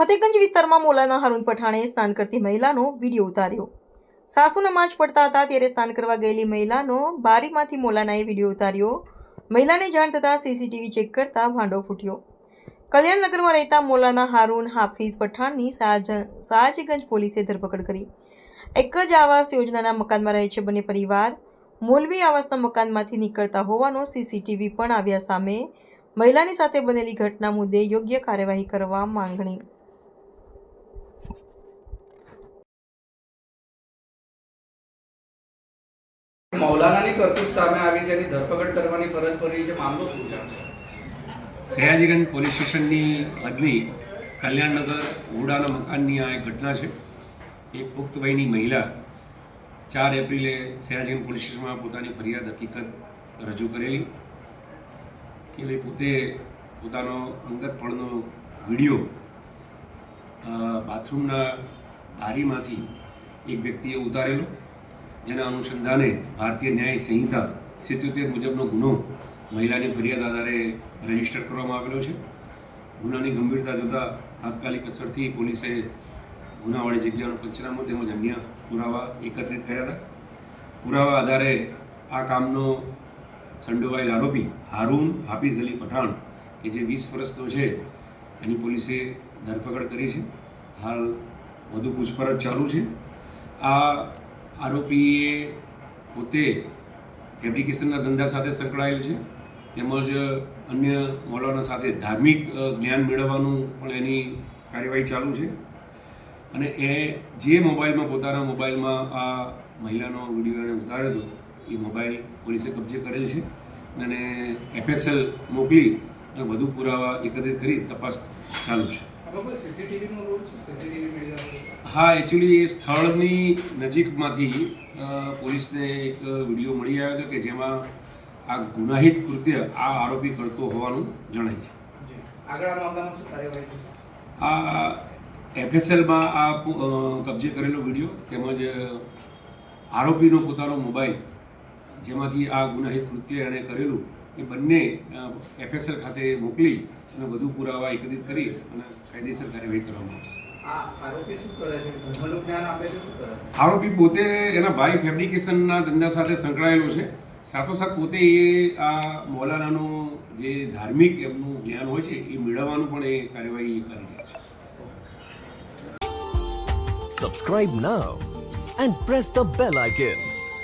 ફતેગંજ વિસ્તારમાં મોલાના હારૂન પઠાણે સ્નાન કરતી મહિલાનો વીડિયો ઉતાર્યો. સાસુ નમાજ પડતા હતા ત્યારે સ્નાન કરવા ગયેલી મહિલાનો બારીમાંથી મોલાનાએ વીડિયો ઉતાર્યો. મહિલાને જાણ થતાં સીસીટીવી ચેક કરતા ભાંડો ફૂટ્યો. કલ્યાણનગરમાં રહેતા મોલાના હારૂન હાફિઝ પઠાણની સાજ, સાજગંજ પોલીસે ધરપકડ કરી. એક જ આવાસ યોજનાના મકાનમાં રહે છે બંને પરિવાર. મોલવી આવાસના મકાનમાંથી નીકળતા હોવાનો સીસીટીવી પણ આવ્યા સામે મહિલાની સાથે બનેલી ઘટના મુદ્દે યોગ્ય કાર્યવાહી કરવા માંગણી. મૌલાનાની કરતૂત સામે આવી છે એની ધરપકડ કરવાની ફરજ પડી છે મામલો શું છે? સયાજીગંજ પોલીસ સ્ટેશનની અગ્નિ કલ્યાણનગર ઓરડાના મકાનની આ એક ઘટના છે. એક પુખ્ત વયની મહિલા ચાર એપ્રિલે સયાજીગંજ પોલીસ સ્ટેશનમાં પોતાની ફરિયાદ હકીકત રજૂ કરેલી. કે પોતે પોતાનો અંગત પળનો વીડિયો બાથરૂમના બારીમાંથી એક વ્યક્તિએ ઉતારેલો, જેના અનુસંધાને ભારતીય ન્યાય સંહિતા સિત્યોતેર મુજબનો ગુનો મહિલાની ફરિયાદ આધારે રજિસ્ટર કરવામાં આવેલો છે. ગુનાની ગંભીરતા જોતાં તાત્કાલિક અસરથી પોલીસે ગુનાવાળી જગ્યાનું પંચનામું તેમજ અન્ય પુરાવા એકત્રિત કર્યા હતા. પુરાવા આધારે આ કામનો સંડોવાયેલ આરોપી હારૂન હાફિઝ અલી પઠાણ, કે જે વીસ વર્ષનો છે, એની પોલીસે ધરપકડ કરી છે. હાલ વધુ પૂછપરછ ચાલુ છે. આ આરોપીએ પોતે ફેબ્રિકેશનના ધંધા સાથે સંકળાયેલ છે, તેમજ અન્ય મોલાના સાથે ધાર્મિક જ્ઞાન મેળવવાનું પણ એની કાર્યવાહી ચાલુ છે. અને એ જે મોબાઈલમાં, પોતાના મોબાઈલમાં આ મહિલાનો વીડિયો એણે ઉતાર્યો હતો એ મોબાઈલ પોલીસે કબજે કરેલ છે અને એફએસએલ મોકલી અને વધુ પુરાવા એકત્રિત કરી તપાસ ચાલુ છે. હા એકચ્યુઅલી એ સ્થળની નજીકમાંથી પોલીસને એક વીડિયો મળી આવ્યો હતો કે જેમાં આ ગુનાહિત કૃત્ય આ આરોપી કરતો હોવાનું જણાય છે. આ એફએસએલમાં આ કબજે કરેલો વીડિયો તેમજ આરોપીનો પોતાનો મોબાઈલ જેમાંથી આ ગુનાહિત કૃત્ય એણે કરેલું એ બંને એફએસએલ ખાતે મોકલી અને વધુ પુરાવા એકત્રિત કરી અને કાયદેસર કાર્યવાહી કરવામાં આવશે. આ આરોપી શું કરે છે? ધર્મનું જ્ઞાન આપે છે શું કરે? છે આરોપી પોતે એના ભાઈ ફેબ્રિકેશનના ધંધા સાથે સંકળાયેલો છે. સાથોસાથ પોતે એ આ મૌલાનાનો જે ધાર્મિક એમનું જ્ઞાન હોય છે એ મેળવવાનું પણ એ કાર્યવાહી કરી રહ્યા છે. Subscribe now and press the bell icon.